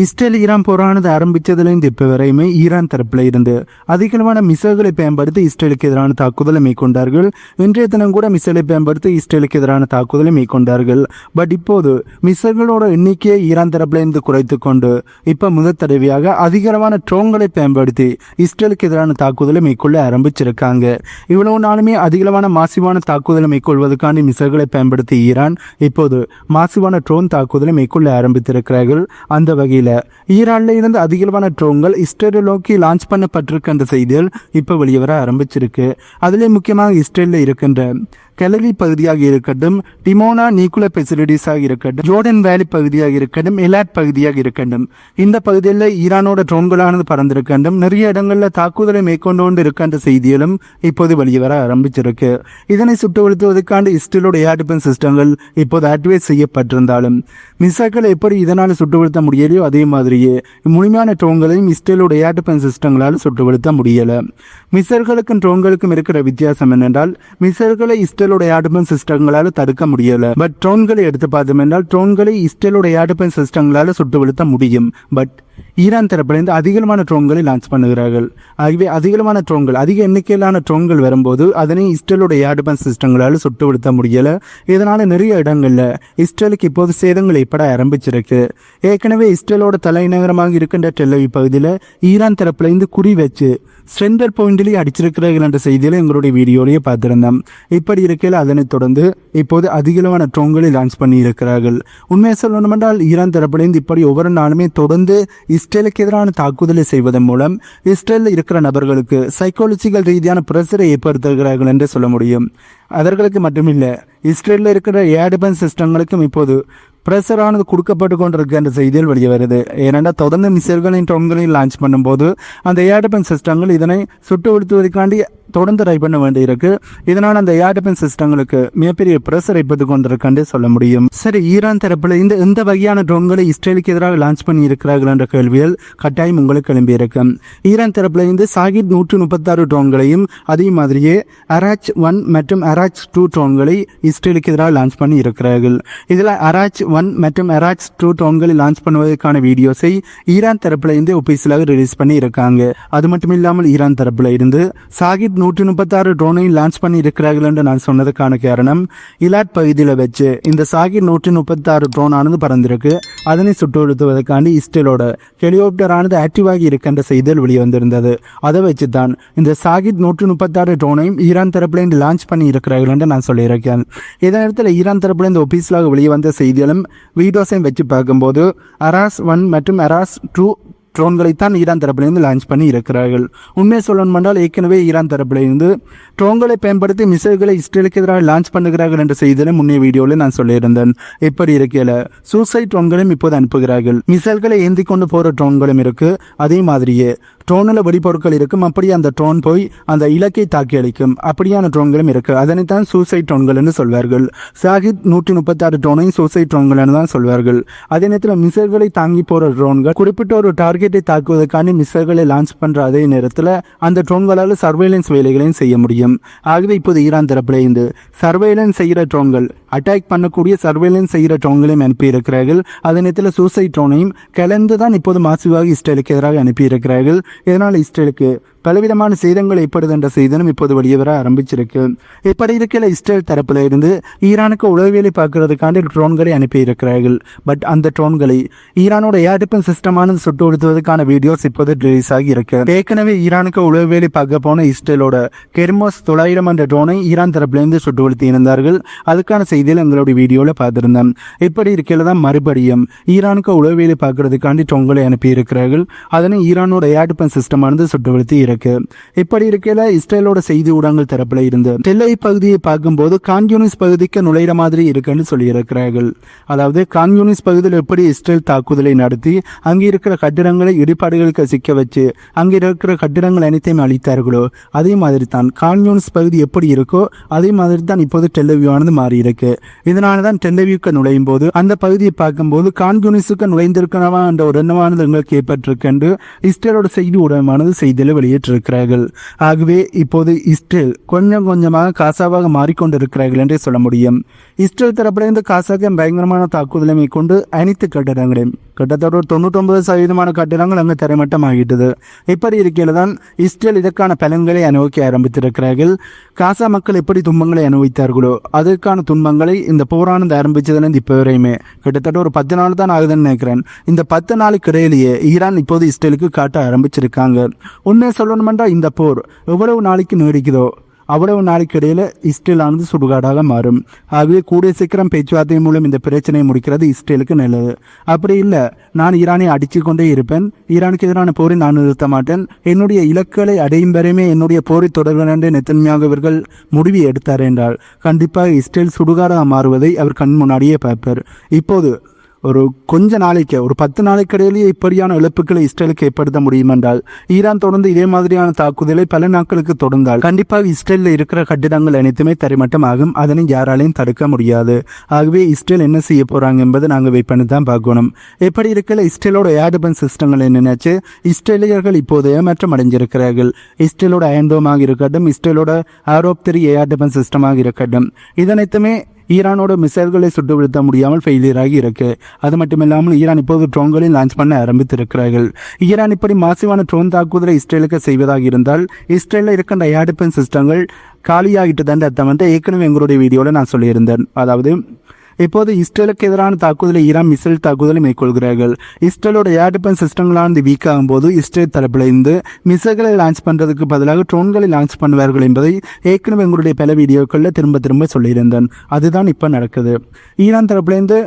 Israel Iran போரானது ஆரம்பித்ததிலிருந்து இப்போ வரையுமே Iran தரப்பில் இருந்து அதிகளவான மிசைல்களை பயன்படுத்தி இஸ்ரேலுக்கு எதிரான தாக்குதலை மேற்கொண்டார்கள். இன்றைய தினம் கூட மிசைலை பயன்படுத்தி இஸ்ரேலுக்கு எதிரான தாக்குதலை மேற்கொண்டார்கள். பட் இப்போது மிசைல்களோட எண்ணிக்கையை ஈரான் தரப்பில் இருந்து குறைத்து கொண்டு இப்போ முதல் தடவையாக அதிகளவான ட்ரோன்களை பயன்படுத்தி இஸ்ரேலுக்கு எதிரான தாக்குதலை மேற்கொள்ள ஆரம்பிச்சிருக்காங்க. இவ்வளவு நாளுமே அதிகளவான மாசிவான தாக்குதலை மேற்கொள்வதற்கான மிசைல்களை பயன்படுத்தி ஈரான் இப்போது மாசிவான ட்ரோன் தாக்குதலை மேற்கொள்ள ஆரம்பித்திருக்கிறார்கள். அந்த வகையில் ஈரான்ல இருந்து அதிகளவான ட்ரோன்கள் இஸ்ரேலை நோக்கி லான்ச் பண்ணப்பட்டிருக்க அந்த செய்திகள் இப்போ வெளியே வர ஆரம்பிச்சிருக்கு. அதுலேயும் முக்கியமாக இஸ்ரேலில் இருக்கின்ற கெலரி பகுதியாக இருக்கட்டும் டிமோனா நியூக்ளியர் பெசிலிட்டிஸாக இருக்கட்டும் ஜோர்டன் வேலி பகுதியாக இருக்கட்டும் எலாட் பகுதியாக இருக்கட்டும். இந்த பகுதியில் ஈரானோட ட்ரோன்களானது பறந்திருக்கட்டும் நிறைய இடங்களில் தாக்குதலை மேற்கொண்டு கொண்டு இருக்கின்ற செய்திகளும் இப்போது வெளியே வர ஆரம்பிச்சிருக்கு. இதனை சுட்டுவழுத்துவதற்கான இஸ்டிலோட ஏர் டிஃபென்ஸ் சிஸ்டங்கள் இப்போது ஆக்டிவேட் செய்யப்பட்டிருந்தாலும் மிசைல்களை எப்படி இதனால் சுட்டுவழுத்த முடியலையோ அதே மாதிரியே முழுமையான ட்ரோன்களையும் இஸ்ரேலோட ஏர் டிஃபென்ஸ் சிஸ்டங்களால் சுட்டுவழுத்த முடியலை. மிசைல்களுக்கும் ட்ரோன்களுக்கும் இருக்கிற வித்தியாசம் என்னென்றால் மிசைல்களை இஸ்ரேலோட இஸ்ரேலுடைய ஆடுபன் சிஸ்டங்களால தடுக்க முடியல. பட் ட்ரோன்களை எடுத்து பார்த்தோம் என்றால் ட்ரோன்களை இஸ்ரேலுடைய ஆடுபன் சிஸ்டங்களால சுட்டு வீழ்த்த முடியும். பட் ஈரான் தரப்பிலிருந்து அதிகமான ட்ரோன்களை லான்ச் பண்ணுகிறார்கள். ஆகவே அதிகமான ட்ரோன்கள் அதிக எண்ணிக்கையிலான ட்ரோன்கள் வரும்போது அதனை இஸ்ரேலுடைய ஏர்டிஃபென்ஸ் சிஸ்டங்களால் சுட்டு வீழ்த்த முடியலை. இதனால் நிறைய இடங்களில் இஸ்ரேலுக்கு இப்போது சேதங்கள் ஏற்பட ஆரம்பிச்சிருக்கு. ஏற்கனவே இஸ்ரேலோட தலைநகரமாக இருக்கின்ற டெல்லவி பகுதியில் ஈரான் தரப்பிலிருந்து குறி வச்சு சென்டர் பாயிண்ட்லேயே அடிச்சிருக்கிறார்கள் என்ற செய்தியில் எங்களுடைய வீடியோலேயே பார்த்துருந்தோம். இப்படி இருக்க இருக்கையில் அதனைத் தொடர்ந்து இப்போது அதிகளவான ட்ரோன்களை லான்ச் பண்ணி இருக்கிறார்கள் உண்மையை சொல்லணுமென்றால் ஈரான் தரப்பிலிருந்து இப்படி ஒவ்வொரு நாளுமே தொடர்ந்து இஸ்ரேலுக்கு எதிரான தாக்குதலை செய்வதன் மூலம் இஸ்ரேலில் இருக்கிற நபர்களுக்கு சைக்காலஜிக்கல் ரீதியான பிரஷரை ஏற்படுத்துகிறார்கள் என்று சொல்ல முடியும். அவர்களுக்கு மட்டுமில்லை இஸ்ரேலில் இருக்கிற ஏர் டிஃபென்ஸ் சிஸ்டங்களுக்கும் இப்போது ப்ரெஷரானது கொடுக்கப்பட்டு கொண்டிருக்கு என்ற செய்திகள் வெளியே வருது ஏனென்றால் தொடர்ந்து மிசைல்களையும் ட்ரோன்களையும் லான்ச் பண்ணும்போது அந்த ஏர் சிஸ்டங்கள் இதனை சுட்டு விடுத்துவதற்காண்டி தொடர்ந்து ட்ரை பண்ண வேண்டியிருக்கு. இதனால் அந்த ஏர் சிஸ்டங்களுக்கு மிகப்பெரிய ப்ரெஷர் இப்பது கொண்டிருக்குன்னு சொல்ல முடியும். சரி ஈரான் தரப்பில் இந்த எந்த வகையான ட்ரோன்களை இஸ்ரேலுக்கு எதிராக லான்ச் பண்ணி இருக்கிறார்கள் என்ற கேள்வியில் கட்டாயம் உங்களுக்கு எழும்பியிருக்கும் ஈரான் தரப்பில் இருந்து சாகித் நூற்று முப்பத்தாறு ட்ரோன்களையும் அதே மாதிரியே அராச் ஒன் மற்றும் அராச் டூ ட்ரோன்களை இஸ்ரேலுக்கு எதிராக லான்ச் பண்ணி இருக்கிறார்கள் இதில் அராச் ஒன் மற்றும் எராக்ஸ் டூ ட்ரோன்களை லான்ச் பண்ணுவதற்கான வீடியோஸை ஈரான் தரப்புல இருந்து ஒபிஷியலாக ரிலீஸ் பண்ணி இருக்காங்க. அது மட்டும் இல்லாமல் ஈரான் தரப்பில் இருந்து சாகித் நூற்றி முப்பத்தாறு ட்ரோனை லான்ச் பண்ணி இருக்கிறார்கள் என்று நான் சொன்னதுக்கான காரணம் இலாட் பகுதியில் வச்சு இந்த சாகித் நூற்றி முப்பத்தாறு ட்ரோன் ஆனது பறந்திருக்கு. அதனை சுட்டுவடுத்துவதற்காண்டி இஸ்ரேலோட ஹெலிகாப்டர் ஆனது ஆக்டிவ் ஆகி இருக்கின்ற செய்தியில் வெளிவந்திருந்தது. அதை வச்சு தான் இந்த சாகித் நூற்றி முப்பத்தாறு ட்ரோனையும் ஈரான் தரப்புலேருந்து லான்ச் பண்ணி இருக்கிறார்கள் என்று நான் சொல்லியிருக்கேன். இதே நேரத்தில் ஈரான் இந்த ஒபிஷியலாக வெளியே வந்த செய்திகளும் வீடியோஸையும் வச்சு பார்க்கும்போது அராஸ் ஒன் மற்றும் அராஸ் டூ ட்ரோன்களைத்தான் ஈரான் தரப்பிலிருந்து லான்ச் பண்ணி இருக்கிறார்கள். உண்மையை சொல்லணும் என்றால் ஏற்கனவே ஈரான் தரப்பிலிருந்து ட்ரோன்களை பயன்படுத்தி மிசைல்களை இஸ்ரேலுக்கு எதிராக லான்ச் பண்ணுகிறார்கள் என்ற செய்தியில முன்னைய வீடியோவில் நான் சொல்லியிருந்தேன். எப்படி இருக்கையில் சூசைட் ட்ரோன்களையும் இப்போது அனுப்புகிறார்கள். மிசைல்களை ஏந்தி கொண்டு போகிற ட்ரோன்களும் இருக்கு. அதே மாதிரியே ட்ரோனில் வெடிபொருட்கள் இருக்கும் அப்படியே அந்த ட்ரோன் போய் அந்த இலக்கை தாக்கி அளிக்கும் அப்படியான ட்ரோன்களும் இருக்கு. அதனைத்தான் சூசைட் ட்ரோன்கள்னு சொல்வார்கள். சாகித் நூற்றி முப்பத்தாறு ட்ரோனையும் சூசைட் ட்ரோன்கள்னு தான் சொல்வார்கள். அதே நேரத்தில் மிசைல்களை தாங்கி போகிற ட்ரோன்கள் குறிப்பிட்ட ஒரு டார்கெட்டை தாக்குவதற்கான மிசைல்களை லான்ச் பண்ணுற அதே நேரத்தில் அந்த ட்ரோன்களால் சர்வேலன்ஸ் வேலைகளையும் செய்ய முடியும். ஆகவே இப்போது ஈரான் தரப்பில் இருந்து சர்வேலன்ஸ் செய்கிற ட்ரோன்கள் அட்டாக் பண்ணக்கூடிய சர்வேலன்ஸ் செய்கிற ட்ரோன்களையும் அனுப்பியிருக்கிறார்கள். அதே நேரத்தில் சூசைட் ட்ரோனையும் கலந்து தான் இப்போது மாசுவாக இஸ்ரேலுக்கு எதிராக அனுப்பியிருக்கிறார்கள். இதனால் இஸ்ரேலுக்கு பலவிதமான சேதங்கள் ஏற்படுது என்ற இப்போது வெளியே வர ஆரம்பிச்சிருக்கு. இப்படி இருக்கிற இஸ்ரேல் தரப்பில் இருந்து ஈரானுக்கு உளவியலை பார்க்கறதுக்காண்டி ட்ரோன்களை அனுப்பியிருக்கிறார்கள். பட் அந்த ட்ரோன்களை ஈரானோட ஏர் டிஃபென்ஸ் சிஸ்டமான சுட்டு உடுத்துவதற்கான வீடியோஸ் இப்போது ரிலீஸ் ஆகி இருக்கு ஏற்கனவே ஈரானுக்கு உளவியலை பார்க்க போன இஸ்ரேலோட கெர்மோஸ் தொள்ளாயிரம் என்ற ட்ரோனை ஈரான் தரப்பிலிருந்து சுட்டு உடுத்தி இருந்தார்கள் அதுக்கான செய்தியில் எங்களுடைய வீடியோவில் பார்த்திருந்தோம் இப்படி இருக்கையில் தான் மறுபடியும் ஈரானுக்கு உளவியலை பார்க்கறதுக்காண்டி ட்ரோன்களை அனுப்பியிருக்கிறார்கள். அதனை ஈரானோட ஏர் டிஃபென்ஸ் சிஸ்டமானது சுட்டு உடுத்தி இருக்கு. இப்படி இருக்கையில இஸ்ரேலோட செய்தி ஊடகங்கள் தரப்புல இருந்து டெல்லை பகுதியை பார்க்கும்போது கான்யூனிஸ் பகுதிக்கு நுழையிற மாதிரி இருக்குன்னு சொல்லியிருக்கிறார்கள். அதாவது கான்யூனிஸ் பகுதியில் எப்படி இஸ்ரேல் தாக்குதலை நடத்தி அங்கே இருக்கிற கட்டிடங்களை இடிபாடுகளுக்கு சிக்க வச்சு அங்கே இருக்கிற கட்டிடங்கள் அனைத்தையும் அழித்தார்களோ அதே மாதிரி தான் கான்யூனிஸ் பகுதி எப்படி இருக்கோ அதே மாதிரி தான் இப்போது டெல்லவியூவானது மாறி இருக்கு. இதனால தான் டெல்லவியூக்கு நுழையும் போது அந்த பகுதியை பார்க்கும்போது கான்யூனிஸுக்கு நுழைந்திருக்கணவா என்ற ஒரு எண்ணமானது எங்களுக்கு ஏற்பட்டிருக்கு என்று இஸ்ரேலோட செய்தி ஊடகமானது செய்தியில் வெளியே வெளியிட்டிருக்கிறார்கள் ஆகவே இப்போது இஸ்ரேல் கொஞ்சம் கொஞ்சமாக காசாவாக மாறிக்கொண்டிருக்கிறார்கள் என்றே சொல்ல முடியும். இஸ்ரேல் தரப்பிலிருந்து காசாக பயங்கரமான தாக்குதலை மேற்கொண்டு அனைத்து கட்டிடங்களையும் கிட்டத்தட்ட ஒரு தொண்ணூத்தொன்பது சதவீதமான கட்டிடங்கள் அங்கு தரைமட்டமாகிட்டது இப்படி இருக்கையில் தான் இஸ்ரேல் இதற்கான பலன்களை அனுபவிக்க ஆரம்பித்திருக்கிறார்கள். காசா மக்கள் எப்படி துன்பங்களை அனுபவித்தார்களோ அதற்கான துன்பங்களை இந்த போரானது ஆரம்பித்ததுலேருந்து இப்போ வரையுமே கிட்டத்தட்ட ஒரு பத்து நாள் தான் ஆகுதுன்னு நினைக்கிறேன். இந்த பத்து நாளுக்கு இடையிலேயே ஈரான் இப்போது இஸ்ரேலுக்கு காட்ட ஆரம்பிச்சிருக்காங்க. உண்மையை சொல்லணுமெண்டா இந்த போர் எவ்வளவு நாளைக்கு நீடிக்குதோ அவ்வளவு நாளைக்கு இடையில இஸ்ரேலானது சுடுகாடாக மாறும். ஆகவே கூடிய சீக்கிரம் பேச்சுவார்த்தை மூலம் இந்த பிரச்சனையை முடிக்கிறது இஸ்ரேலுக்கு நல்லது. அப்படி இல்லை நான் ஈரானை அடித்து கொண்டே இருப்பேன். ஈரானுக்கு எதிரான போரை நான் நிறுத்த மாட்டேன். என்னுடைய இலக்குகளை அடையும் வரையுமே என்னுடைய போரை தொடர்வேன் என்று நெத்தன்மையாக இவர்கள் முடிவு எடுத்தார் என்றால் கண்டிப்பாக இஸ்ரேல் சுடுகாடாக மாறுவதை அவர் கண் முன்னாடியே பார்ப்பார். இப்போது ஒரு கொஞ்ச நாளைக்கு ஒரு பத்து நாளைக்கு இடையிலேயே இப்படியான இழப்புகளை இஸ்ரேலுக்கு ஏற்படுத்த முடியும் என்றால் ஈரான் தொடர்ந்து இதே மாதிரியான தாக்குதலை பல நாட்களுக்கு தொடர்ந்தால் கண்டிப்பாக இஸ்ரேலில் இருக்கிற கட்டிடங்கள் அனைத்துமே தரைமட்டமாகும். அதனை யாராலையும் தடுக்க முடியாது. ஆகவே இஸ்ரேல் என்ன செய்ய போறாங்க என்பதை நாங்கள் வெயிட் பண்ணி தான் பார்க்கணும். எப்படி இருக்கல இஸ்ரேலோட ஏர் டிஃபென்ஸ் சிஸ்டங்கள் என்னென்னாச்சு? இஸ்ரேலியர்கள் இப்போது ஏமாற்றம் அடைஞ்சிருக்கிறார்கள். இஸ்ரேலோட அயன்டோமாக இருக்கட்டும் இஸ்ரேலோட ஆரோப் த்ரீ ஏர் டிஃபென்ஸ் சிஸ்டமாக இருக்கட்டும். இதனைத்துமே ஈரானோட மிசைல்களை சுட்டு வீழ்த்த முடியாமல் ஃபெயிலியர் ஆகி இருக்கு. அது மட்டுமில்லாமல் ஈரான் இப்போது ட்ரோன்களையும் லான்ச் பண்ண ஆரம்பித்திருக்கிறார்கள். ஈரான் இப்படி மாசிவான ட்ரோன் தாக்குதலை இஸ்ரேலுக்கு செய்வதாக இருந்தால் இஸ்ரேலில் இருக்கின்ற ஏர் டிஃபென்ஸ் சிஸ்டங்கள் காலியாகிட்டு தான் அர்த்தம் வந்து ஏற்கனவே எங்களுடைய வீடியோவில் நான் சொல்லியிருந்தேன். அதாவது இப்போது இஸ்ரேலுக்கு எதிரான தாக்குதலை ஈரான் மிசைல் தாக்குதலை மேற்கொள்கிறார்கள். இஸ்ரேலோட ஏர் டிஃபென்ஸ் சிஸ்டங்களானது வீக் ஆகும்போது இஸ்ரேல் தரப்பிலிருந்து மிசைல்களை லான்ச் பண்ணுறதுக்கு பதிலாக ட்ரோன்களை லான்ச் பண்ணுவார்கள் என்பதை ஏற்கனவே எங்களுடைய பல வீடியோக்களில் திரும்ப திரும்ப சொல்லியிருந்தேன். அதுதான் இப்போ நடக்குது. ஈரான் தரப்பிலிருந்து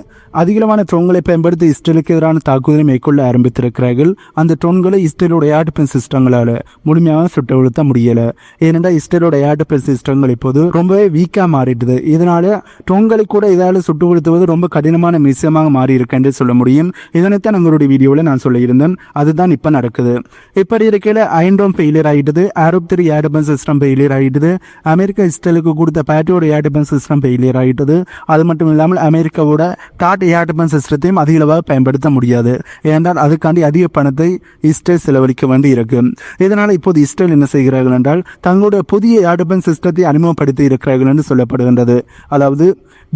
அதிகமான ட்ரோன்களை பயன்படுத்தி இஸ்ரேலுக்கு எதிரான தாக்குதலை மேற்கொள்ள ஆரம்பித்திருக்கிறார்கள். அந்த ட்ரோன்களை இஸ்ரேலோட ஏர் டிஃபென்ஸ் சிஸ்டங்களால் முழுமையாக சுட்டு உழுத்த முடியலை. ஏனென்றால் இஸ்ரேலோட ஏர் டிஃபென்ஸ் சிஸ்டங்கள் இப்போது ரொம்பவே வீக்காக மாறிடுது. இதனால ட்ரோன்களை கூட இதால் சுட்டு கட்டுப்படுத்துவது ரொம்ப கடினமான விஷயமாக மாறி இருக்கு என்று சொல்ல முடியும். இதனைத்தான் எங்களுடைய வீடியோவில் நான் சொல்லியிருந்தேன். அதுதான் இப்போ நடக்குது. இப்படி இருக்கையில் Iron Dome failure ஆகிட்டது Arrow three air system failure ஆகிட்டது America இஸ்ரேலுக்கு கொடுத்த பேட்டியோட ஏர் சிஸ்டம் ஃபெயிலியர் ஆகிட்டது அது மட்டும் இல்லாமல் அமெரிக்காவோட டாட் ஏர் சிஸ்டத்தையும் அதிக அளவாக பயன்படுத்த முடியாது. ஏனென்றால் அதுக்காண்டி அதிக பணத்தை இஸ்ரேல் செலவழிக்க வேண்டி இருக்கு இதனால் இப்போது இஸ்ரேல் என்ன செய்கிறார்கள் என்றால் தங்களுடைய புதிய ஏர் சிஸ்டத்தை அறிமுகப்படுத்தி இருக்கிறார்கள் என்று சொல்லப்படுகின்றது. அதாவது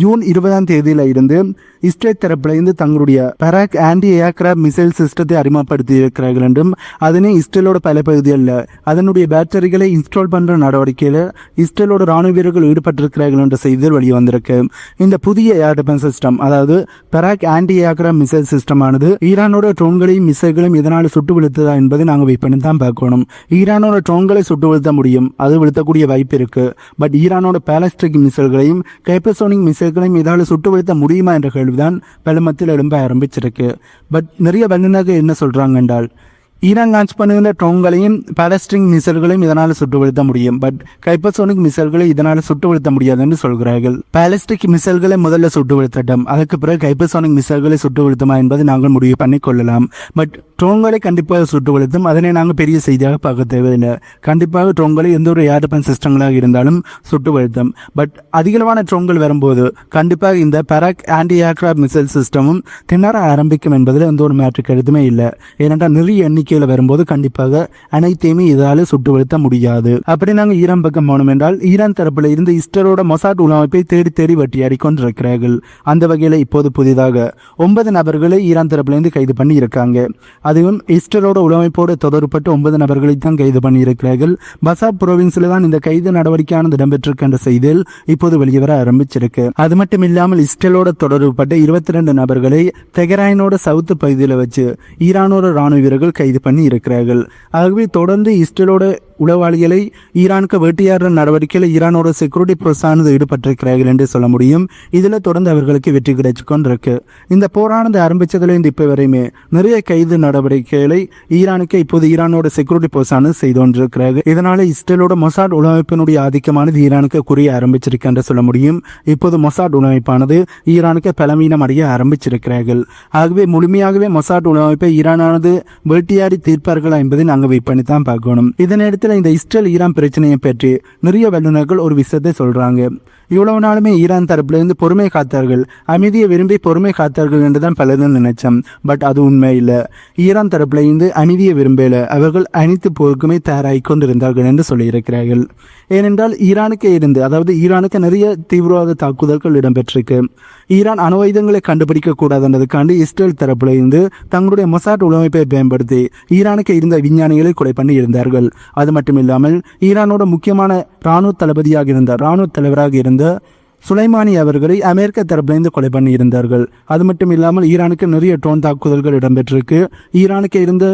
ஜூன் இருபதாம் தேதி தேதியில இருந்து இஸ்ரேல் தரப்பிலிருந்து தங்களுடைய பெராக் ஆன்டி ஏர்கிராப்ட் மிசைல் சிஸ்டத்தை அறிமுகப்படுத்தி இருக்கிறார்கள் என்றும் அதனை இஸ்ரேலோட பல பகுதிகளில் அதனுடைய பேட்டரிகளை இன்ஸ்டால் பண்ற நடவடிக்கையில் இஸ்ரேலோட ராணுவ வீரர்கள் ஈடுபட்டிருக்கிறார்கள் என்ற செய்திகள் வெளிவந்திருக்கு. இந்த புதிய ஏர் டிஃபென்ஸ் சிஸ்டம் அதாவது பெராக் ஆன்டி ஏர்கிராப்ட் மிசைல் சிஸ்டமானது ஈரானோட ட்ரோன்களையும் மிசைல்களையும் இதனால் சுட்டு விழுத்ததா என்பதை நாங்கள் வெயிட் பண்ணி தான் பார்க்கணும். ஈரானோட ட்ரோன்களை சுட்டு வீழ்த்த முடியும் அது வீழ்த்தக்கூடிய வாய்ப்பு இருக்கு. பட் ஈரானோட பேலஸ்டிக் மிசைல்களையும் கைப்பசோனிக் மிசைல்களையும் இதால் சுட்டு வீழ்த்த முடியுமா என்ற கேள்விதான் பலமத்தில் எழும்ப ஆரம்பிச்சிருக்கு. பட் நிறைய வல்லுநர்கள் என்ன சொல்றாங்க என்றால் ஈரான் லான்ச் பண்ணுகின்ற ட்ரோன்களையும் பாலஸ்டிக் மிசைல்களையும் இதனால் சுட்டு வீழ்த்த முடியும். பட் கைப்பசோனிக் மிசைல்களை இதனால் சுட்டு வீழ்த்த முடியாது என்று சொல்கிறார்கள். பாலஸ்டிக் மிசைல்களை முதல்ல சுட்டு வீழ்த்தட்டும் அதற்கு பிறகு கைப்பசோனிக் மிசைல்களை சுட்டு வீழ்த்துமா என்பதை நாங்கள் முடிவு பண்ணி கொள்ளலாம். பட் ட்ரோன்களை கண்டிப்பாக சுட்டு வீழ்த்தும் அதனை நாங்கள் பெரிய செய்தியாக பார்க்க தேவையில்லை. கண்டிப்பாக ட்ரோன்களை எந்த ஒரு ஏர் சிஸ்டங்களாக இருந்தாலும் சுட்டு வீழ்த்தும் பட் அதிகளவான ட்ரோன்கள் வரும்போது கண்டிப்பாக இந்த பராக் ஆன்டி ஏர்கிராஃப்ட் மிசைல் சிஸ்டமும் திணற ஆரம்பிக்கும் என்பதில் எந்த ஒரு மேட்ரு கருத்துமே இல்லை. ஏனென்றால் நிறைய எண்ணிக்கையில் வரும்போது கண்டிப்பாக அனைத்தையுமே இதால் சுட்டு வீழ்த்த முடியாது. அப்படி நாங்கள் ஈரான் பக்கம் போனோம் என்றால் ஈரான் தரப்பில் இருந்து இஸ்டரோட மொசாட் உலமைப்பை தேடி தேடி வெட்டியாடி கொண்டிருக்கிறார்கள். அந்த வகையில் இப்போது புதிதாக ஒன்பது நபர்களை ஈரான் தரப்பிலிருந்து கைது பண்ணி இருக்காங்க அதுவும் இஸ்டரோட உலமைப்போடு தொடர்பட்டு ஒன்பது நபர்களை தான் கைது பண்ணி இருக்கிறார்கள் பசாப் புரோவின்ஸில் தான் இந்த கைது நடவடிக்கையானது இடம்பெற்றிருக்கின்ற செய்தியில் இப்போது வெளிவர ஆரம்பிச்சிருக்கு. அது மட்டும் இல்லாமல் இஸ்ரேலோட தொடர்புபட்ட இருபத்தி ரெண்டு நபர்களை தெகராயினோட சவுத்து பகுதியில் வச்சு ஈரானோட ராணுவ வீரர்கள் கைது பண்ணி இருக்கிறார்கள் ஆகவே தொடர்ந்து இஸ்ரேலோட உளவாளிகளை ஈரானுக்கு வேட்டையாடுற நடவடிக்கையில் ஈரானோட செக்யூரிட்டி புரசானது ஈடுபட்டிருக்கிறார்கள் என்று சொல்ல முடியும். இதில் தொடர்ந்து அவர்களுக்கு வெற்றி கிடைச்சு கொண்டிருக்கு இந்த போரானது ஆரம்பித்ததுலேருந்து இப்போ வரையுமே நிறைய கைது நடவடிக்கைகளை ஈரானுக்கு இப்போது ஈரானோட செக்யூரிட்டி புரசானது செய்து கொண்டிருக்கிறார்கள் இதனால் இஸ்ரேலோட மொசாட் உளவமைப்பினுடைய ஆதிக்கமானது ஈரானுக்கு குறிய ஆரம்பிச்சிருக்கு என்று சொல்ல முடியும். இப்போது மொசாட் உளவமைப்பானது ஈரானுக்கு பலவீனம் அடைய ஆரம்பிச்சிருக்கிறார்கள். ஆகவே முழுமையாகவே மொசாட் உளவமைப்பை ஈரானானது வேட்டையாடி தீர்ப்பார்களா என்பதை நாங்கள் வெயிட் பண்ணி தான் பார்க்கணும். இதனையடுத்து சமீபத்தில் இந்த இஸ்ரேல் ஈரான் பிரச்சனையை பற்றி நிறைய வல்லுநர்கள் ஒரு விஷயத்தை சொல்றாங்க. இவ்வளவு நாளுமே ஈரான் தரப்பிலிருந்து பொறுமை காத்தார்கள். அமைதியை விரும்பி பொறுமை காத்தார்கள் என்றுதான் பலரும் நினைச்சோம். பட் அது உண்மை இல்லை. ஈரான் தரப்புல இருந்து அமைதியை விரும்பல. அவர்கள் அனைத்து போருக்குமே தயாராகி கொண்டிருந்தார்கள் என்று சொல்லியிருக்கிறார்கள். ஏனென்றால் ஈரானுக்கு இருந்து அதாவது ஈரானுக்கு நிறைய தீவிரவாத தாக்குதல்கள் இடம்பெற்றிருக்கு. ஈரான் அணு ஆயுதங்களை கண்டுபிடிக்க கூடாதுன்றதுக்காண்டி இஸ்ரேல் தரப்புல இருந்து தங்களுடைய மொசாட் உளமைப்பை பயன்படுத்தி ஈரானுக்கு இருந்த விஞ்ஞானிகளை கொலை பண்ணி இருந்தார்கள் அது மட்டும் இல்லாமல் ஈரானோட முக்கியமான இராணுவ தளபதியாக இருந்த இராணுவ தலைவராக இருந்த சுலைமானி அவர்களை அமெரிக்க தரப்பிலிருந்து கொலை பண்ணி இருந்தார்கள் அது மட்டும் இல்லாமல் ஈரானுக்கு நிறைய ட்ரோன் தாக்குதல்கள் இடம்பெற்றிருக்கு. ஈரானுக்கு இருந்த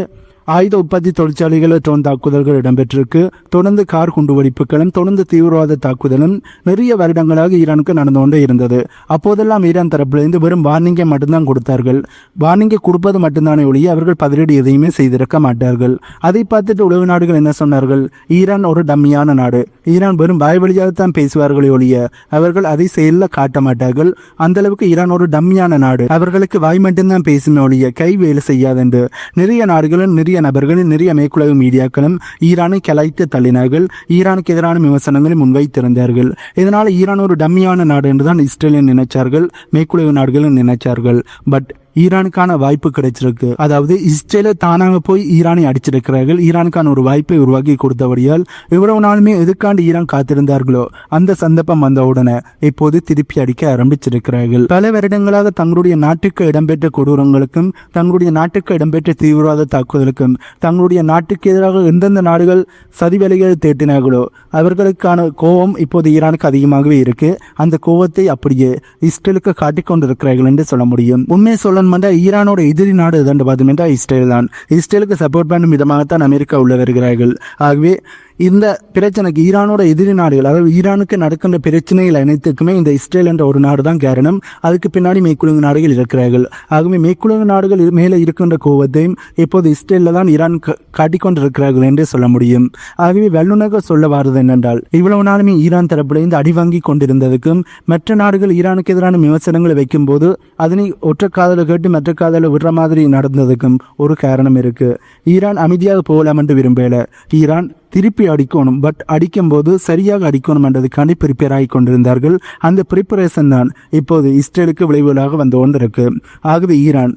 ஆயுத உற்பத்தி தொழிற்சாலைகளில் ட்ரோன் தாக்குதல்கள் இடம்பெற்றிருக்கு. தொடர்ந்து கார் குண்டுவெடிப்புகளும் தொடர்ந்து தீவிரவாத தாக்குதலும் நிறைய வருடங்களாக ஈரானுக்கு நடந்து கொண்டே இருந்தது. அப்போதெல்லாம் ஈரான் தரப்பிலிருந்து வெறும் வார்னிங்கை மட்டும்தான் கொடுத்தார்கள். வார்னிங்கை கொடுப்பது மட்டும்தானே ஒழிய அவர்கள் பதிலடி எதையுமே செய்திருக்க மாட்டார்கள். அதை பார்த்துட்டு உலக நாடுகள் என்ன சொன்னார்கள்? ஈரான் ஒரு டம்மியான நாடு. ஈரான் வெறும் வாய் தான் பேசுவார்களே ஒழிய அவர்கள் அதை செயலில் காட்ட மாட்டார்கள். அந்த அளவுக்கு ஈரான் ஒரு டம்மியான நாடு. அவர்களுக்கு வாய் மட்டும்தான் பேசுமே ஒழிய கை வேலை செய்யாதென்று. நிறைய நாடுகளும் நிறைய நபர்களும் நிறைய மேற்குலக மீடியாக்களும் ஈரானை கலைத்து தள்ளினார்கள். ஈரானுக்கு எதிரான விமர்சனங்களை முன்வைத்திருந்தார்கள். இதனால் ஈரான் ஒரு டம்மியான நாடு என்றுதான் இஸ்ரேலியன் நினைச்சார்கள். மேற்குலக நாடுகளும் நினைச்சார்கள். பட் ஈரானுக்கான வாய்ப்பு கிடைச்சிருக்கு. அதாவது இஸ்ரேல தானாக போய் ஈரானை அடிச்சிருக்கிறார்கள். ஈரானுக்கான ஒரு வாய்ப்பை உருவாக்கி கொடுத்தபடியால் இவ்வளவு நாளுமே எதுக்காண்டு ஈரான் காத்திருந்தார்களோ அந்த சந்தர்ப்பம் வந்தவுடனே இப்போது திருப்பி அடிக்க ஆரம்பிச்சிருக்கிறார்கள். பல வருடங்களாக தங்களுடைய நாட்டுக்கு இடம்பெற்ற கொடூரங்களுக்கும் தங்களுடைய நாட்டுக்கு இடம்பெற்ற தீவிரவாத தாக்குதலுக்கும் தங்களுடைய நாட்டுக்கு எதிராக எந்தெந்த நாடுகள் சதிவேலைகளை தேட்டினார்களோ அவர்களுக்கான கோபம் இப்போது ஈரானுக்கு அதிகமாகவே இருக்கு. அந்த கோபத்தை அப்படியே இஸ்ரேலுக்கு காட்டிக்கொண்டிருக்கிறார்கள் என்று சொல்ல முடியும். உண்மை வந்து ஈரானோட எதிரி நாடு எதாண்டு பார்த்தீங்கன்னா இஸ்ரேல் தான். இஸ்ரேலுக்கு சப்போர்ட் பண்ணும் விதமாகத்தான் அமெரிக்கா உள்ள வருகிறார்கள். ஆகவே இந்த பிரச்சனைக்கு ஈரானோட எதிரி நாடுகள் அதாவது ஈரானுக்கு நடக்கின்ற பிரச்சனைகள் அனைத்துக்குமே இந்த இஸ்ரேல் என்ற ஒரு நாடு தான் காரணம். அதுக்கு பின்னாடி மேற்குலக நாடுகள் இருக்கிறார்கள். ஆகவே மேற்குலக நாடுகள் மேலே இருக்கின்ற கோபத்தையும் இப்போது இஸ்ரேலில் தான் ஈரான் காட்டிக்கொண்டிருக்கிறார்கள் என்றே சொல்ல முடியும். ஆகவே வல்லுநர்கள் சொல்ல வாரது என்னென்றால் இவ்வளவு நாளுமே ஈரான் தரப்பிலிருந்து அடி வாங்கி கொண்டிருந்ததுக்கும் மற்ற நாடுகள் ஈரானுக்கு எதிரான விமர்சனங்களை வைக்கும்போது அதனை ஒற்ற காதலுக்கு கேட்டு மற்ற காதல விடுற மாதிரி நடந்ததுக்கும் ஒரு காரணம் இருக்கு. ஈரான் அமைதியாக போகலாமென்று விரும்பல. ஈரான் திருப்பி அடிக்கணும் பட் அடிக்கும்போது சரியாக அடிக்கணும் என்றதுக்காண்டி ப்ரிப்பேர் ஆகி கொண்டிருந்தார்கள். அந்த ப்ரிப்பரேஷன் தான் இப்போது இஸ்ரேலுக்கு விளைவுகளாக வந்து கொண்டிருக்கு. ஆகவே ஈரான்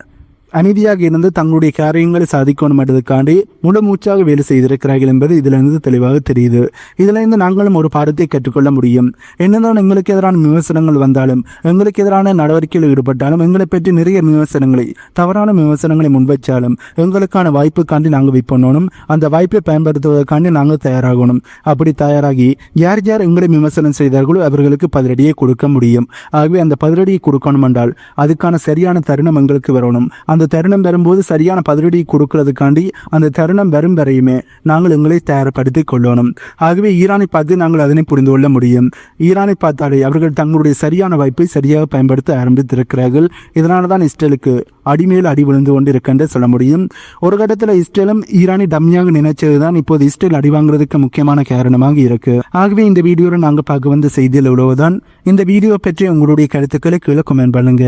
அமைதியாக இருந்து தங்களுடைய காரியங்களை சாதிக்கணும் என்றதுக்காண்டி முழு மூச்சாக வேலை செய்திருக்கிறார்கள் என்பது இதிலிருந்து தெளிவாக தெரியுது. இதிலிருந்து நாங்களும் ஒரு பாடத்தை கற்றுக்கொள்ள முடியும். என்னதான் எங்களுக்கு எதிரான விமர்சனங்கள் வந்தாலும் எங்களுக்கு எதிரான நடவடிக்கையில் ஈடுபட்டாலும் எங்களை பற்றி நிறைய விமர்சனங்களை தவறான விமர்சனங்களை முன்வைச்சாலும் எங்களுக்கான வாய்ப்புக்காண்டி நாங்கள் வெயிட் பண்ணணும் அந்த வாய்ப்பை பயன்படுத்துவதற்காண்டி நாங்கள் தயாராகணும். அப்படி தயாராகி யார் யார் எங்களை விமர்சனம் செய்தார்களோ அவர்களுக்கு பதிலடியை கொடுக்க முடியும். ஆகவே அந்த பதிலடியை கொடுக்கணும் என்றால் அதுக்கான சரியான தருணம் எங்களுக்கு வரணும். அந்த தருணம் வரும்போது சரியான பதிலடி கொடுக்கறதுக்காண்டி அந்த தருணம் வரும் வரையுமே நாங்கள் எங்களை தயார்படுத்தி கொள்ளணும். ஆகவே ஈரானை பார்த்து நாங்கள் அதனை புரிந்து கொள்ள முடியும். ஈரானை பார்த்தாலே அவர்கள் தங்களுடைய சரியான வாய்ப்பை சரியாக பயன்படுத்த ஆரம்பித்திருக்கிறார்கள். இதனால தான் இஸ்ரேலுக்கு அடிமேல் அடி விழுந்து கொண்டு இருக்கின்ற சொல்ல முடியும். ஒரு கட்டத்தில் இஸ்ரேலும் ஈரானை டம்மியாக நினைச்சது தான் இப்போது இஸ்ரேல் அடி வாங்குறதுக்கு முக்கியமான காரணமாக இருக்கு. ஆகவே இந்த வீடியோவில் நாங்கள் பார்க்க வந்த செய்தியில் இவ்வளவுதான் இந்த வீடியோ பற்றி உங்களுடைய கருத்துக்களை கீழே கமெண்ட் பண்ணுங்க.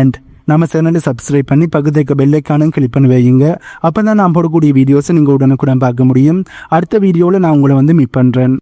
அண்ட் நம்ம சேனலை சப்ஸ்கிரைப் பண்ணி பக்கத்து பெல்லைக்கானும் கிளிக் பண்ணி வையுங்க. அப்போ தான் நான் போடக்கூடிய வீடியோஸை நீங்கள் உடனுக்குடன் பார்க்க முடியும். அடுத்த வீடியோவில் நான் உங்களை வந்து மீட் பண்ணுறேன்